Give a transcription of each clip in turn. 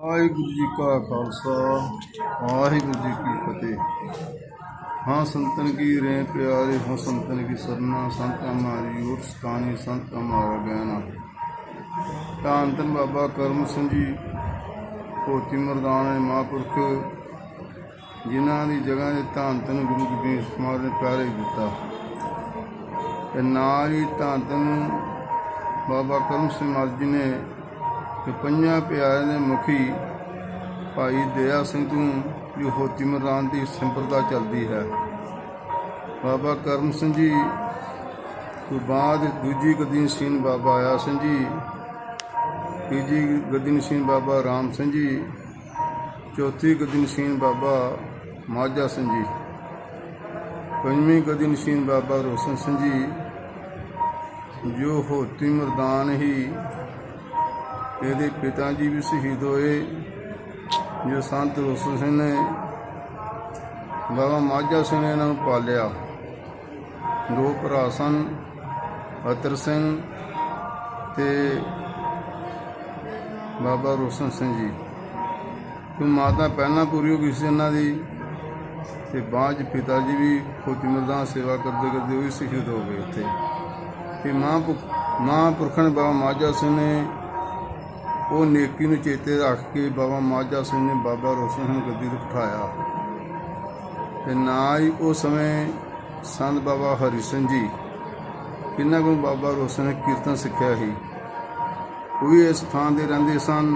ਵਾਹਿਗੁਰੂ ਜੀ ਕਾ ਖਾਲਸਾ, ਵਾਹਿਗੁਰੂ ਜੀ ਕੀ ਫਤਿਹ। ਹਾਂ ਸੰਤਨ ਕੀ ਰੇ ਪਿਆਰੇ, ਹਾਂ ਸੰਤਨ ਕੀ ਸਰਨਾ, ਸੰਤ ਹਮਾਰੀ ਉਠ ਸਥਾਨੀ, ਸੰਤ ਹਮਾਰਾ ਗਿਆਨਾ ਧੰਨ ਧੰਨ ਬਾਬਾ ਕਰਮ ਸਿੰਘ ਜੀ, ਪੋਤੀ ਮਰਦਾਨੇ ਮਹਾਂਪੁਰਖ, ਜਿਨ੍ਹਾਂ ਦੀ ਜਗ੍ਹਾ ਦੇ ਧੰਨ ਧੰਨ ਗੁਰੂ ਗੋਬਿੰਦ ਸਿੰਘ ਨੇ ਪਿਆਰੇ ਦਿੱਤਾ ਤੇ ਨਾਲ ਹੀ ਧੰਨ ਧੰਨ ਬਾਬਾ ਕਰਮ ਸਿੰਘ ਮਹਾਰਾਜ ਜੀ ਨੇ ਤੇ ਪੰਜਾਂ ਪਿਆਰਿਆਂ ਦੇ ਮੁਖੀ ਭਾਈ ਦਇਆ ਸਿੰਘ ਤੋਂ ਜੋ ਹੋਤੀ ਮਰਾਨ ਦੀ ਸੰਪਰਦਾ ਚੱਲਦੀ ਹੈ। ਬਾਬਾ ਕਰਮ ਸਿੰਘ ਜੀ ਤੋਂ ਬਾਅਦ ਦੂਜੀ ਗਦੀਨ ਸਿੰਘ ਬਾਬਾ ਆਇਆ ਸਿੰਘ ਜੀ, ਤੀਜੀ ਗਦੀਨ ਸਿੰਘ ਬਾਬਾ ਰਾਮ ਸਿੰਘ ਜੀ, ਚੌਥੀ ਗਦੀਨ ਸਿੰਘ ਬਾਬਾ ਮਾਝਾ ਸਿੰਘ ਜੀ, ਪੰਜਵੀਂ ਗਦੀਨ ਸਿੰਘ ਬਾਬਾ ਰੋਸ਼ਨ ਸਿੰਘ ਜੀ, ਜੋ ਹੋਤੀ ਮਰਦਾਨ ਹੀ ਇਹਦੇ ਪਿਤਾ ਜੀ ਵੀ ਸ਼ਹੀਦ ਹੋਏ। ਜੋ ਸੰਤ ਰੋਸ਼ਨ ਸਿੰਘ ਨੇ ਬਾਬਾ ਮਾਝਾ ਸਿੰਘ ਨੇ ਇਹਨਾਂ ਨੂੰ ਪਾਲਿਆ। ਦੋ ਭਰਾ ਸਨ, ਅਤਰ ਸਿੰਘ ਤੇ ਬਾਬਾ ਰੋਸ਼ਨ ਸਿੰਘ ਜੀ। ਕੋਈ ਮਾਤਾ ਪਹਿਲਾਂ ਪੂਰੀ ਹੋ ਗਈ ਸੀ ਇਹਨਾਂ ਦੀ ਤੇ ਬਾਅਦ 'ਚ ਪਿਤਾ ਜੀ ਵੀ ਖੋਤੀ ਮਰਦਾਂ ਸੇਵਾ ਕਰਦੇ ਕਰਦੇ ਉਹ ਵੀ ਸ਼ਹੀਦ ਹੋ ਗਏ ਉੱਥੇ। ਤੇ ਮਾਂ ਮਾਂ ਪੁਰਖਣ ਬਾਬਾ ਮਾਝਾ ਸਿੰਘ ਨੇ ਉਹ ਨੇਕੀ ਨੂੰ ਚੇਤੇ ਰੱਖ ਕੇ ਬਾਬਾ ਮਾਝਾ ਸਿੰਘ ਨੇ ਬਾਬਾ ਰੋਸ਼ਨ ਸਿੰਘ ਨੂੰ ਗੱਦੀ ਤੇ ਬਿਠਾਇਆ। ਤੇ ਨਾ ਹੀ ਉਸ ਸਮੇਂ ਸੰਤ ਬਾਬਾ ਹਰੀ ਸਿੰਘ ਜੀ, ਕਿੰਨਾ ਕੋਲ ਬਾਬਾ ਰੋਸ਼ਨ ਨੇ ਕੀਰਤਨ ਸਿੱਖਿਆ ਸੀ। ਉਹ ਵੀ ਇਸ ਥਾਂ ਦੇ ਰਹਿੰਦੇ ਸਨ।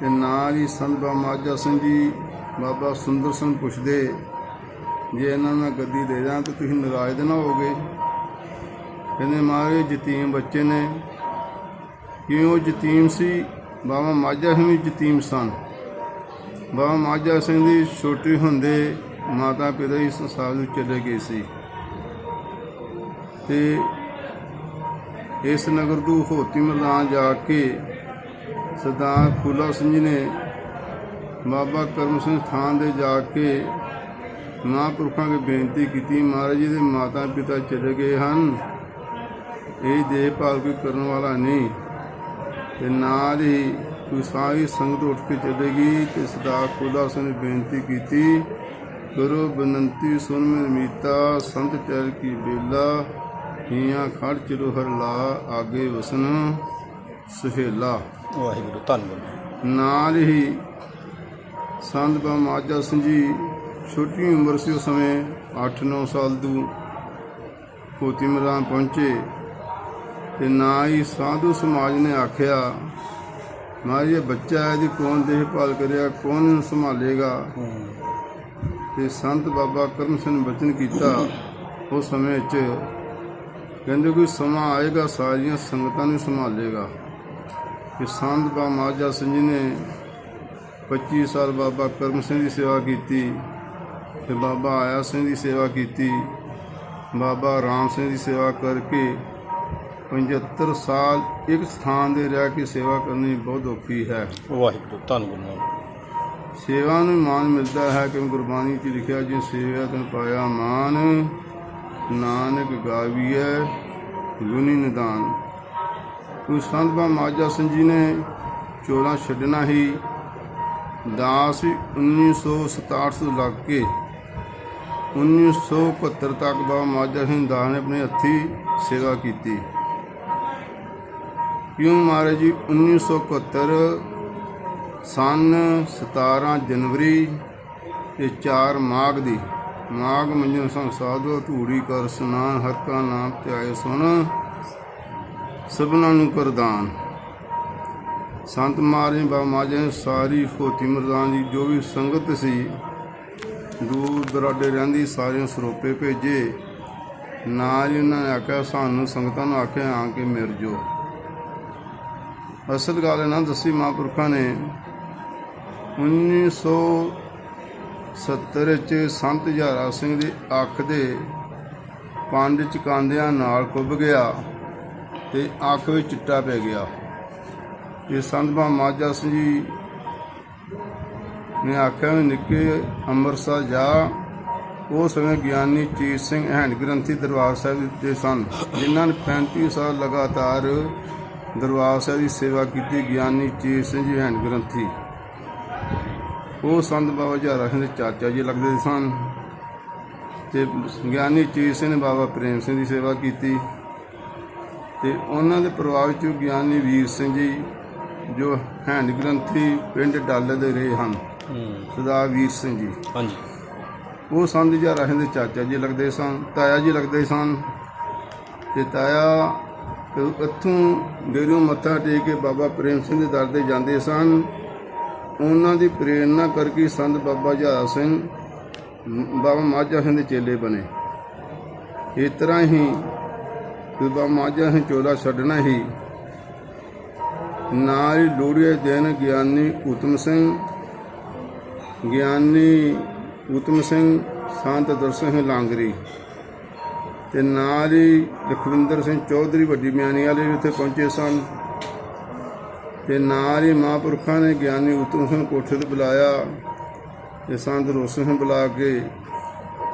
ਤੇ ਨਾਲ ਹੀ ਸੰਤ ਬਾਬਾ ਮਾਝਾ ਸਿੰਘ ਜੀ ਬਾਬਾ ਸੁੰਦਰ ਸਿੰਘ ਪੁੱਛਦੇ, ਜੇ ਇਹਨਾਂ ਨੂੰ ਗੱਦੀ ਦੇ ਦਾਂ ਤਾਂ ਤੁਸੀਂ ਨਾਰਾਜ਼ ਤਾਂ ਨਾ ਹੋਗੇ ਕਹਿੰਦੇ ਮਾਰੇ ਯਤੀਮ ਬੱਚੇ ਨੇ। ਕਿਉਂ ਯਤੀਮ ਸੀ? ਬਾਬਾ ਮਾਝਾ ਸਿੰਘ ਵੀ ਯਤੀਮ ਸਨ। ਬਾਬਾ ਮਾਝਾ ਸਿੰਘ ਦੀ ਛੋਟੀ ਹੁੰਦੇ ਮਾਤਾ ਪਿਤਾ ਹੀ ਸੰਸਾਰ ਨੂੰ ਚਲੇ ਗਏ ਸੀ। ਤੇ ਇਸ ਨਗਰ ਤੋਂ ਹੋਤੀ ਮੈਦਾਨ ਜਾ ਕੇ ਸਰਦਾਰ ਫੂਲਾ ਸਿੰਘ ਜੀ ਨੇ ਬਾਬਾ ਕਰਮ ਸਿੰਘ ਥਾਂ ਦੇ ਜਾ ਕੇ ਮਹਾਂਪੁਰਖਾਂ ਕੇ ਬੇਨਤੀ ਕੀਤੀ, ਮਹਾਰਾਜ ਜੀ ਦੇ ਮਾਤਾ ਪਿਤਾ ਚਲੇ ਗਏ ਹਨ। ਇਹ ਦੇਖਭਾਲ ਕੋਈ ਕਰਨ ਵਾਲਾ ਨਹੀਂ। ਤੇ ਨਾਲ ਹੀ ਕੋਈ ਸਾਰੀ ਸੰਗਤ ਉੱਠ ਕੇ ਚੱਲੇਗੀ ਤੇ ਸਦਾ ਖੁਦਾ ਸਿੰਘ ਨੇ ਬੇਨਤੀ ਕੀਤੀ। ਗੁਰੂ ਬਨੰਤੀ ਸੁਨ ਮੈਂ ਮੀਤਾ ਸੰਤ ਚਰ ਕੀ ਬੇਲਾ ਹੀਆਂ ਖੜ ਚਿਰੋ ਹਰ ਲਾ ਆਗੇ ਵਸਨ ਸੁਹੇਲਾ। ਵਾਹਿਗੁਰੂ ਧੰਨਵਾਦ। ਨਾਲ ਹੀ ਸੰਤ ਬਾਬਾ ਮਾਝਾ ਸਿੰਘ ਜੀ ਛੋਟੀ ਉਮਰ ਸੀ ਉਸ ਸਮੇਂ 8-9 ਸਾਲ ਤੋਂ ਪੋਤੀ ਮੈਦਾਨ ਪਹੁੰਚੇ। ਤੇ ਨਾ ਹੀ ਸਾਧੂ ਸਮਾਜ ਨੇ ਆਖਿਆ ਮਾਰੀ ਇਹ ਬੱਚਾ ਹੈ, ਇਹਦੀ ਕੌਣ ਦੇਖਭਾਲ ਕਰਿਆ ਕੌਣ ਇਹਨੂੰ ਸੰਭਾਲੇਗਾ। ਤੇ ਸੰਤ ਬਾਬਾ ਕਰਮ ਸਿੰਘ ਨੇ ਬਚਨ ਕੀਤਾ ਉਸ ਸਮੇਂ 'ਚ ਕਹਿੰਦੇ ਕੋਈ ਸਮਾਂ ਆਏਗਾ ਸਾਰੀਆਂ ਸੰਗਤਾਂ ਨੂੰ ਸੰਭਾਲੇਗਾ। ਕਿ ਸੰਤ ਬਾਬਾ ਮਾਝਾ ਸਿੰਘ ਜੀ ਨੇ 25 ਸਾਲ ਬਾਬਾ ਕਰਮ ਸਿੰਘ ਦੀ ਸੇਵਾ ਕੀਤੀ ਤੇ ਬਾਬਾ ਆਇਆ ਸਿੰਘ ਦੀ ਸੇਵਾ ਕੀਤੀ ਬਾਬਾ ਰਾਮ ਸਿੰਘ ਦੀ ਸੇਵਾ ਕਰਕੇ 75 ਸਾਲ ਇੱਕ ਸਥਾਨ ਦੇ ਰਹਿ ਕੇ ਸੇਵਾ ਕਰਨੀ ਬਹੁਤ ਔਖੀ ਹੈ। ਵਾਹਿਗੁਰੂ ਧੰਨਵਾਦ ਸੇਵਾ ਨੂੰ ਮਾਨ ਮਿਲਦਾ ਹੈ ਕਿ ਗੁਰਬਾਣੀ 'ਚ ਲਿਖਿਆ ਜੇ ਸੇਵਾ ਤਨ ਪਾਇਆ ਮਾਨ ਨਾਨਕ ਗਾਵੀਐ ਗੁਨੀ ਨਿਦਾਨ। ਕੋਈ ਸੰਤ ਮਾਝਾ ਸਿੰਘ ਜੀ ਨੇ ਚੋਲਾ ਛੱਡਣਾ ਹੀ ਦਾਸ 1967 ਤੋਂ ਲੱਗ ਕੇ 1971 ਤੱਕ ਬਾਬਾ ਮਾਝਾ ਸਿੰਘ ਦਾਸ ਨੇ ਆਪਣੇ ਹੱਥੀ ਸੇਵਾ ਕੀਤੀ। ਕਿਉਂ ਮਹਾਰਾਜ ਜੀ 1971 ਸਨ 17 ਜਨਵਰੀ ਤੇ 4 ਮਾਘ ਦੀ। ਮਾਘ ਮੰਜਨ ਸੰਗ ਸਾਧੂ ਧੂੜੀ ਕਰ ਸੁਨਾਨ ਹਰ ਕਾ ਨਾਮ ਧਿਆਏ ਸੁਣ, ਸਭਨਾਂ ਨੂੰ ਕਰਦਾਨ ਸੰਤ ਮਹਾਰਾਜ, ਬਾਬਾ ਮਾਝੇ ਸਾਰੀ ਫੋਤੀ ਮਰਦਾਨ ਦੀ ਜੋ ਵੀ ਸੰਗਤ ਸੀ, ਦੂਰ ਦਰਾਡੇ ਰਹਿੰਦੀ ਸਾਰਿਆਂ ਸਰੋਪੇ ਭੇਜੇ। ਨਾਲ ਹੀ ਉਹਨਾਂ ਨੇ ਆਖਿਆ, ਸਾਨੂੰ ਸੰਗਤਾਂ ਨੂੰ ਆਖਿਆ, ਆ ਕੇ ਮਿਲ ਜੋ ਅਸਲ ਗੱਲ ਇਹਨਾਂ ਦੱਸੀ ਮਹਾਂਪੁਰਖਾਂ ਨੇ 1970 ਚ ਸੰਤ ਹਜ਼ਾਰਾ ਸਿੰਘ ਦੀ ਅੱਖ ਦੇ ਪੰਜ ਚਕਾਂਦਿਆਂ ਨਾਲ ਖੁੱਭ ਗਿਆ ਤੇ ਅੱਖ ਵਿੱਚ ਚਿੱਟਾ ਪੈ ਗਿਆ। ਇਹ ਸੰਤ ਬਾਬਾ ਸਿੰਘ ਜੀ ਨੇ ਆਖਿਆ ਵੀ ਨਿੱਕੇ ਅੰਮ੍ਰਿਤਸਰ ਜਾ। ਉਹ ਸਮੇਂ ਗਿਆਨੀ ਚੀਤ ਸਿੰਘ ਹੈਂਡ ਗ੍ਰੰਥੀ ਦਰਬਾਰ ਸਾਹਿਬ ਦੇ ਸਨ, ਜਿਨ੍ਹਾਂ ਨੇ 35 ਸਾਲ ਲਗਾਤਾਰ ਦਰਬਾਰ ਸਾਹਿਬ ਦੀ ਸੇਵਾ ਕੀਤੀ ਗਿਆਨੀ ਚੇਤ ਸਿੰਘ ਜੀ ਹੈਂਡ ਗ੍ਰੰਥੀ। ਉਹ ਸੰਤ ਬਾਬਾ ਹਜ਼ਾਰਾ ਸਿੰਘ ਦੇ ਚਾਚਾ ਜੀ ਲੱਗਦੇ ਸਨ। ਤੇ ਗਿਆਨੀ ਚੇਤ ਸਿੰਘ ਨੇ ਬਾਬਾ ਪ੍ਰੇਮ ਸਿੰਘ ਦੀ ਸੇਵਾ ਕੀਤੀ। ਤੇ ਉਹਨਾਂ ਦੇ ਪਰਿਵਾਰ ਵਿੱਚੋਂ ਗਿਆਨੀ ਵੀਰ ਸਿੰਘ ਜੀ ਜੋ ਹੈਂਡ ਗ੍ਰੰਥੀ ਪਿੰਡ ਡਾਲੇ ਦੇ ਰਹੇ ਹਨ। ਸਰਦਾਰ ਵੀਰ ਸਿੰਘ ਜੀ। ਹਾਂਜੀ। ਉਹ ਸੰਤ ਹਜ਼ਾਰਾ ਸਿੰਘ ਦੇ ਚਾਚਾ ਜੀ ਲੱਗਦੇ ਸਨ ਤਾਇਆ ਜੀ ਲੱਗਦੇ ਸਨ। ਤੇ ਤਾਇਆ ਤੇ ਇੱਥੋਂ ਡੇਰਿਓਂ ਮੱਥਾ ਟੇਕ ਕੇ ਬਾਬਾ ਪ੍ਰੇਮ ਸਿੰਘ ਦੇ ਦਰ ਤੇ ਜਾਂਦੇ ਸਨ, ਉਹਨਾਂ ਦੀ ਪ੍ਰੇਰਣਾ ਕਰਕੇ ਸੰਤ ਬਾਬਾ ਹਜ਼ਾਰਾ ਸਿੰਘ, ਬਾਬਾ ਮਾਝਾ ਸਿੰਘ ਦੇ ਚੇਲੇ ਬਣੇ। ਇਸ ਤਰ੍ਹਾਂ ਹੀ ਬਾਬਾ ਮਾਝਾ ਸਿੰਘ ਚੋਲਾ ਛੱਡਣਾ ਹੀ ਨਾਲ ਹੀ ਲੋੜੀਏ ਦਿਨ ਗਿਆਨੀ ਉਤਮ ਸਿੰਘ, ਗਿਆਨੀ ਉਤਮ ਸਿੰਘ, ਸੰਤ ਦਰਸ਼ਨ ਲਾਂਗਰੀ ਤੇ ਨਾਲ ਹੀ ਲਖਵਿੰਦਰ ਸਿੰਘ ਚੌਧਰੀ ਵੱਡੀ ਮਿਆਣੀ ਵਾਲੇ ਵੀ ਉੱਥੇ ਪਹੁੰਚੇ ਸਨ। ਤੇ ਨਾਲ ਹੀ ਮਹਾਂਪੁਰਖਾਂ ਨੇ ਗਿਆਨੀ ਉਤਮ ਸਿੰਘ ਕੋਠੇ ਤੇ ਬੁਲਾਇਆ ਤੇ ਸੰਤ ਰੋਸ਼ਨ ਸਿੰਘ ਬੁਲਾ ਕੇ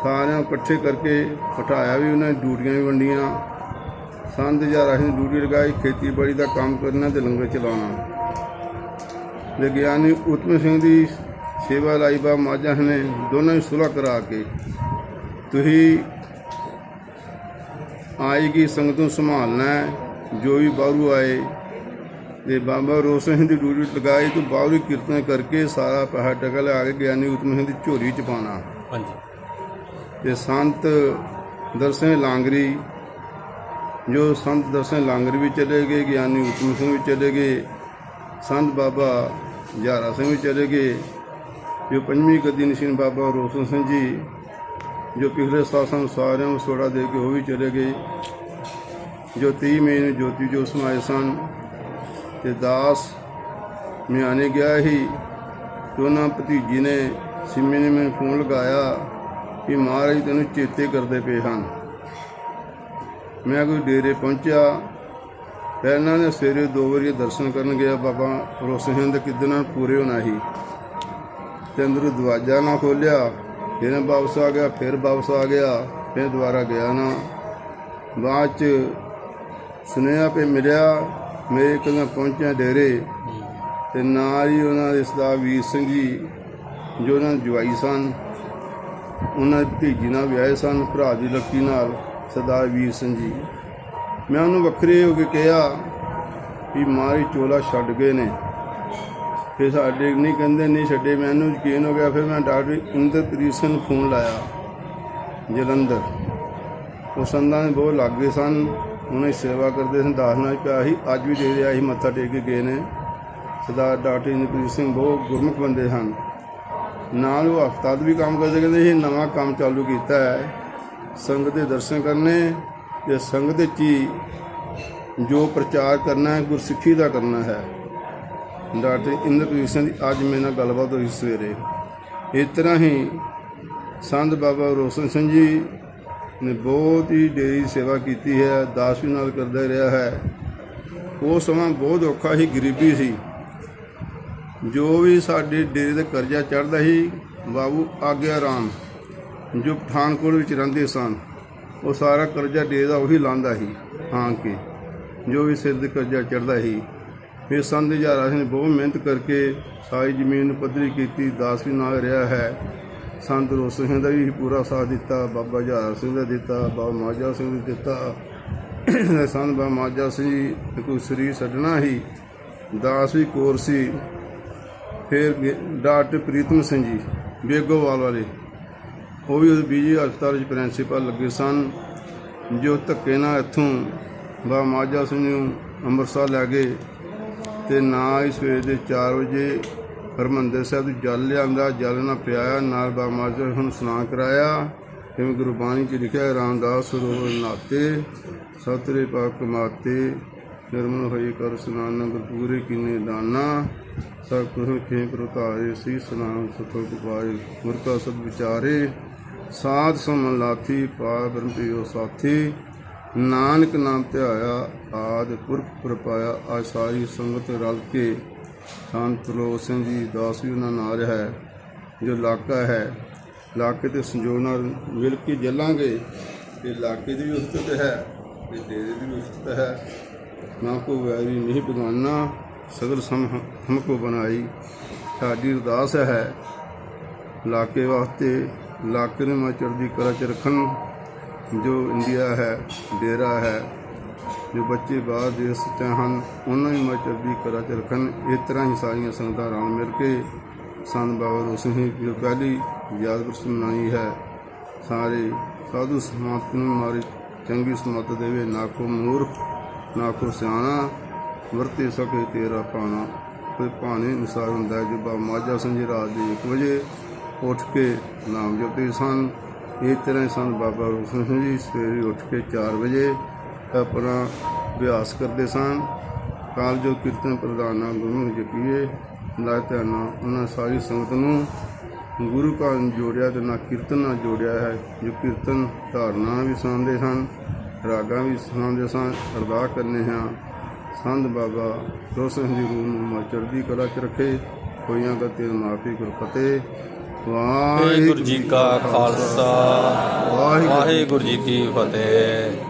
ਸਾਰਿਆਂ ਇਕੱਠੇ ਕਰਕੇ ਬਿਠਾਇਆ ਵੀ ਉਹਨਾਂ ਦੀ ਡਿਊਟੀਆਂ ਵੀ ਵੰਡੀਆਂ। ਸੰਤ ਹਜ਼ਾਰਾ ਸਿੰਘ ਡਿਊਟੀ ਲਗਾਈ, ਖੇਤੀਬਾੜੀ ਦਾ ਕੰਮ ਕਰਨਾ ਤੇ ਲੰਗਰ ਚਲਾਉਣਾ। ਤੇ ਗਿਆਨੀ ਉਤਮ ਸਿੰਘ ਦੀ ਸੇਵਾ ਲਈ ਬਾ ਮਾਝਾ ਨੇ, ਦੋਨਾਂ ਦੀ ਸੁਲ੍ਹਾ ਕਰਾ ਕੇ। ਤੁਸੀਂ ਆਏਗੀ ਸੰਗਤ ਨੂੰ ਸੰਭਾਲਣਾ ਹੈ, ਜੋ ਵੀ ਬਾਹਰੋਂ ਆਏ ਤੇ ਬਾਬਾ ਰੋਸ਼ਨ ਸਿੰਘ ਦੀ ਡਿਊਟੀ ਲਗਾਈ ਤੋਂ ਬਾਹਰੀ ਕੀਰਤਨ ਕਰਕੇ ਸਾਰਾ ਪੈਸਾ ਟਕਾ ਲਿਆ ਕੇ ਗਿਆਨੀ ਉਤਮ ਸਿੰਘ ਦੀ ਝੋਲੀ ਚ ਪਾਉਣਾ। ਹਾਂਜੀ। ਤੇ ਸੰਤ ਦਰਸ਼ਨ ਲਾਂਗਰੀ ਜੋ ਸੰਤ ਦਰਸ਼ਨ ਲਾਂਗਰੀ ਵੀ ਚਲੇ ਗਏ ਗਿਆਨੀ ਉਤਮ ਸਿੰਘ ਵੀ ਚਲੇ ਗਏ ਸੰਤ ਬਾਬਾ ਜਾਰਾ ਸਿੰਘ ਵੀ ਚਲੇ ਗਏ ਜੋ ਪੰਜਵੀਂ ਗੱਦੀ ਨਿਸ਼ਾਨ ਬਾਬਾ ਰੋਸ਼ਨ ਸਿੰਘ ਜੀ ਜੋ ਪਿਛਲੇ ਸਾਲ ਸਾਨੂੰ ਸਾਰਿਆਂ ਨੂੰ ਸੋੜਾ ਦੇ ਕੇ ਉਹ ਵੀ ਚਲੇ ਗਏ। ਜੋ 30 ਮਈ ਨੂੰ ਜੋਤੀ ਜੋ ਸਮਾਏ ਸਨ ਤੇ ਦਾਸ ਮਿਆਨੇ ਗਿਆ ਹੀ ਤੇ ਉਹਨਾਂ ਭਤੀਜੀ ਨੇ ਸਿੰਮੀ ਨੇ ਮੈਨੂੰ ਫੋਨ ਲਗਾਇਆ ਕਿ ਮਹਾਰਾਜ ਤੈਨੂੰ ਚੇਤੇ ਕਰਦੇ ਪਏ ਹਨ। ਮੈਂ ਕੋਈ ਡੇਰੇ ਪਹੁੰਚਿਆ। ਪਹਿਲਾਂ ਨੇ ਸਵੇਰੇ ਦੋ ਵਾਰੀ ਦਰਸ਼ਨ ਕਰਨ ਗਿਆ ਬਾਬਾ ਰੋਸ਼ਨ ਸਿੰਘ ਦੇ ਕਿਦਨ ਪੂਰੇ ਹੋਣਾ ਸੀ। ਤੇ ਅੰਦਰੋਂ ਦਰਵਾਜ਼ਾ ਨਾ ਖੋਲਿਆ ਫਿਰ ਵਾਪਸ ਆ ਗਿਆ, ਫਿਰ ਵਾਪਸ ਆ ਗਿਆ, ਫਿਰ ਦੁਬਾਰਾ ਗਿਆ ਨਾ। ਬਾਅਦ ਚ ਸੁਨੇਹਾ ਪੇ ਮਿਲਿਆ, ਮੇਰੇ ਕੋਲ ਪਹੁੰਚਿਆ ਡੇਰੇ। ਤੇ ਨਾਲ ਹੀ ਉਹਨਾਂ ਦੇ ਸਰਦਾਰ ਵੀਰ ਸਿੰਘ ਜੀ, ਜੋ ਉਹਨਾਂ ਦੇ ਜਵਾਈ ਸਨ, ਉਹਨਾਂ ਦੀ ਭਤੀਜੀ ਨਾਲ ਵਿਆਹੇ ਸਨ, ਭਰਾ ਦੀ ਲੱਕੀ ਨਾਲ, ਸਰਦਾਰ ਵੀਰ ਸਿੰਘ ਜੀ। ਮੈਂ ਉਹਨੂੰ ਵੱਖਰੇ ਹੋ ਕੇ ਕਿਹਾ ਵੀ ਮਾਰੀ ਚੋਲਾ ਛੱਡ ਗਏ ਨੇ। ਫਿਰ ਸਾਡੇ ਨਹੀਂ ਕਹਿੰਦੇ, ਨਹੀਂ ਛੱਡੇ। ਮੈਨੂੰ ਯਕੀਨ ਹੋ ਗਿਆ, ਫਿਰ ਮੈਂ ਡਾਕਟਰ ਇੰਦਰਪ੍ਰੀਤ ਸਿੰਘ ਨੂੰ ਫੋਨ ਲਾਇਆ, ਜਲੰਧਰ। ਉਹ ਸੰਦਾਂ ਦੇ ਬਹੁਤ ਲੱਗੇ ਸਨ। ਉਹਨਾਂ ਦੀ ਸੇਵਾ ਕਰਦੇ ਸਨ ਦਾਸਨਾ ਪਿਆ ਸੀ। ਅੱਜ ਵੀ ਦੇ ਰਿਹਾ ਸੀ, ਮੱਥਾ ਟੇਕ ਕੇ ਗਏ ਨੇ। ਸਰਦਾਰ ਡਾਕਟਰ ਇੰਦਰਪ੍ਰੀਤ ਸਿੰਘ ਬਹੁਤ ਗੁਰਮੁਖ ਬੰਦੇ ਹਨ ਨਾਲ ਉਹ ਹਫਤਾਦ ਵੀ ਕੰਮ ਕਰਦੇ, ਕਹਿੰਦੇ ਸੀ, ਨਵਾਂ ਕੰਮ ਚਾਲੂ ਕੀਤਾ ਹੈ। ਸੰਗਤ ਦੇ ਦਰਸ਼ਨ ਕਰਨੇ ਤੇ ਸੰਗਤ ਵਿੱਚ ਹੀ ਜੋ ਪ੍ਰਚਾਰ ਕਰਨਾ ਹੈ, ਗੁਰਸਿੱਖੀ ਦਾ ਕਰਨਾ ਹੈ। ਡਾਕਟਰ ਇੰਦਰਪ੍ਰੀਤ ਸਿੰਘ ਦੀ ਅੱਜ ਮੇਰੇ ਨਾਲ ਗੱਲਬਾਤ ਹੋਈ ਸਵੇਰੇ। ਇਸ ਤਰ੍ਹਾਂ ਹੀ ਸੰਤ ਬਾਬਾ ਰੋਸ਼ਨ ਸਿੰਘ ਜੀ ਨੇ ਬਹੁਤ ਹੀ ਡੇਰੀ ਸੇਵਾ ਕੀਤੀ ਹੈ, ਦਾਸ ਵੀ ਨਾਲ ਕਰਦਾ ਰਿਹਾ ਹੈ। ਉਹ ਸਮਾਂ ਬਹੁਤ ਔਖਾ ਸੀ, ਗਰੀਬੀ ਸੀ। ਜੋ ਵੀ ਸਾਡੇ ਡੇਰੇ ਦਾ ਕਰਜ਼ਾ ਚੜਦਾ ਸੀ, ਬਾਬੂ ਆਗਿਆ ਰਾਮ, ਜੋ ਪਠਾਨਕੋਟ ਵਿੱਚ ਰਹਿੰਦੇ ਸਨ, ਉਹ ਸਾਰਾ ਕਰਜ਼ਾ ਡੇਰੇ ਦਾ ਉਹੀ ਲਾਂਦਾ ਸੀ ਹਾਂ ਕੇ। ਜੋ ਵੀ ਸਿਰ ਤੇ ਕਰਜ਼ਾ ਚੜਦਾ ਸੀ ਫਿਰ ਸੰਤ ਹਜ਼ਾਰਾ ਸਿੰਘ ਨੇ ਬਹੁਤ ਮਿਹਨਤ ਕਰਕੇ ਸਾਰੀ ਜ਼ਮੀਨ ਪੱਧਰੀ ਕੀਤੀ, ਦਾਸ ਵੀ ਨਾਲ ਰਿਹਾ ਹੈ। ਸੰਤ ਰੋਸ਼ਨ ਸਿੰਘ ਦਾ ਵੀ ਪੂਰਾ ਸਾਥ ਦਿੱਤਾ, ਬਾਬਾ ਹਜ਼ਾਰਾ ਸਿੰਘ ਦਾ ਦਿੱਤਾ, ਬਾਬਾ ਮਾਜਾ ਸਿੰਘ ਦਾ ਦਿੱਤਾ। ਸੰਤ ਬਾਬਾ ਮਾਜਾ ਸਿੰਘ ਜੀ ਕੋਈ ਸਰੀਰ ਛੱਡਣਾ ਹੀ, ਦਾਸ ਵੀ ਕੋਰ ਸੀ। ਫਿਰ ਡਾਕਟਰ ਪ੍ਰੀਤਮ ਸਿੰਘ ਜੀ, ਬੇਗੋਵਾਲ ਵਾਲੇ। ਉਹ ਵੀ ਉਸ ਬੀਜੀ ਹਸਪਤਾਲ ਵਿੱਚ ਪ੍ਰਿੰਸੀਪਲ ਲੱਗੇ ਸਨ। ਜੋ ਧੱਕੇ ਨਾਲ ਇੱਥੋਂ ਬਾਬਾ ਮਾਜਾ ਸਿੰਘ ਨੂੰ ਅੰਮ੍ਰਿਤਸਰ ਲੈ ਗਏ। ਤੇ ਨਾ ਹੀ ਸਵੇਰ ਦੇ 4 ਵਜੇ ਹਰਮੰਦਰ ਸਾਹਿਬ ਤੋਂ ਜਲ ਲਿਆਂਦਾ, ਜਲ ਨਾਲ ਪਿਆਇਆ, ਨਾਲ ਬਾਬਾ ਮਾਝਾ ਸਿੰਘ ਨੂੰ ਸਨਾਨ ਕਰਾਇਆ। ਜਿਵੇਂ ਗੁਰਬਾਣੀ 'ਚ ਲਿਖਿਆ, ਰਾਮਦਾਸ ਸਰੋਵਰ ਨਾਤੇ ਸਤਰੇ ਪਾਕ ਮਾਤੇ ਨਿਰਮਲ ਹੋਈ ਕਰ ਸਨਾਨ ਗੁਰਪੂਰੇ ਕੀਨੇ ਦਾਨਾ। ਸਭ ਕੁਛ ਖੇ ਪ੍ਰਤਾਰੇ ਸੀ ਸਨਾਨ ਸੁਤੋ ਕੁਪਾਏ ਮੁਰਤਾ ਸਭ ਵਿਚਾਰੇ। ਸਾਧ ਸੁਮਨ ਲਾਥੀ ਪਾ ਬ੍ਰਹਮ ਪਿਓ ਸਾਥੀ। ਨਾਨਕ ਨਾਮ ਧਿਆਇਆ ਆਦ ਪੁਰਖ ਪ੍ਰਪਾਇਆ ਆ ਸਾਰੀ ਸੰਗਤ ਰਲ ਕੇ ਸੰਤ ਲੋਕ ਸਿੰਘ ਜੀ, ਦਾਸ ਵੀ ਉਹਨਾਂ ਨਾਲ ਹੈ, ਜੋ ਇਲਾਕਾ ਹੈ। ਇਲਾਕੇ ਤੇ ਸੰਜੋਗ ਨਾਲ ਮਿਲ ਕੇ ਚੱਲਾਂਗੇ ਤੇ ਇਲਾਕੇ ਦੀ ਵੀ ਉਸਤਤ ਹੈ, ਤੇ ਡੇਰੇ ਦੀ ਵੀ ਉਸਤਤ ਹੈ। ਨਾ ਕੋ ਵੈਰੀ ਨਹੀਂ ਬਗਾਨਾ, ਸਗਲ ਸਮ ਹਮਕੋ ਬਣਾਈ। ਸਾਡੀ ਉਦਾਸ ਹੈ ਇਲਾਕੇ ਵਾਸਤੇ ਇਲਾਕੇ ਨੂੰ ਮੈਂ ਚੜ੍ਹਦੀ ਕਲਾ ਚ ਰੱਖਣ ਜੋ ਇੰਡੀਆ ਹੈ, ਡੇਰਾ ਹੈ ਜੋ ਬੱਚੇ ਬਾਹਰ ਦੇਸ਼ ਚ ਹਨ, ਉਹਨਾਂ ਨੂੰ ਮੈਂ ਚੜ੍ਹਦੀ ਚ ਰੱਖਣ। ਇਸ ਤਰ੍ਹਾਂ ਹੀ ਸਾਰੀਆਂ ਸੰਗਤਾਂ ਰਲ ਮਿਲ ਕੇ ਸੰਤ ਬਾਬਾ ਰੋਸ਼ਨ ਹੀ ਜੋ ਪਹਿਲੀ ਯਾਦ ਵਰਸ ਮਨਾਈ ਹੈ। ਸਾਰੇ ਸਾਧੂ ਸਮਾਤ ਨੂੰ ਮਾਰੀ ਚੰਗੀ ਸਮਤ ਦੇਵੇ। ਨਾ ਕੋ ਮੂਰਖ, ਨਾ ਕੋ ਸਿਆਣਾ ਵਰਤੇ ਸਕੇ ਤੇਰਾ ਪਾਣਾ ਕੋਈ ਭਾਣੇ ਅਨੁਸਾਰ ਹੁੰਦਾ ਹੈ, ਜੋ ਬਾ ਮਾਝਾ ਸੰਜੇ ਰਾਤ ਦੇ 1 ਵਜੇ ਉੱਠ ਕੇ ਨਾਮ ਜਪਦੇ ਸਨ। ਇਸ ਤਰ੍ਹਾਂ ਹੀ ਸੰਤ ਬਾਬਾ ਰੋਸ਼ਨ ਸਿੰਘ ਜੀ ਸਵੇਰੇ ਉੱਠ ਕੇ 4 ਵਜੇ ਆਪਣਾ ਅਭਿਆਸ ਕਰਦੇ ਸਨ। ਕਾਲ ਜੋ ਕੀਰਤਨ ਪ੍ਰਧਾਨਾ ਗੁਰੂ ਜਪੀਏ ਨਾ ਧਿਆਨਾ ਉਹਨਾਂ ਸਾਰੀ ਸੰਗਤ ਨੂੰ ਗੁਰੂ ਕਾ ਜੋੜਿਆ ਤੇ ਨਾ ਕੀਰਤਨ ਨਾਲ ਜੋੜਿਆ ਹੈ ਜੋ ਕੀਰਤਨ ਧਾਰਨਾ ਵੀ ਸੁਣਾਉਂਦੇ ਸਨ ਰਾਗਾਂ ਵੀ ਸੁਣਾਉਂਦੇ ਸਨ ਅਰਦਾਸ ਕਰਨੇ ਹਾਂ। ਸੰਤ ਬਾਬਾ ਰੋਸ਼ਨ ਦੀ ਰੂਹ ਨੂੰ ਮਾਂ ਚੜ੍ਹਦੀ ਕਲਾ ਚ ਰੱਖੇ ਹੋਈਆਂ ਗਤੀਆਂ ਮਾਫੀ ਗੁਰ ਫਤਿਹ। ਵਾਹਿਗੁਰੂ ਜੀ ਕਾ ਖਾਲਸਾ ਵਾਹਿਗੁਰੂ ਜੀ ਕੀ ਫਤਿਹ।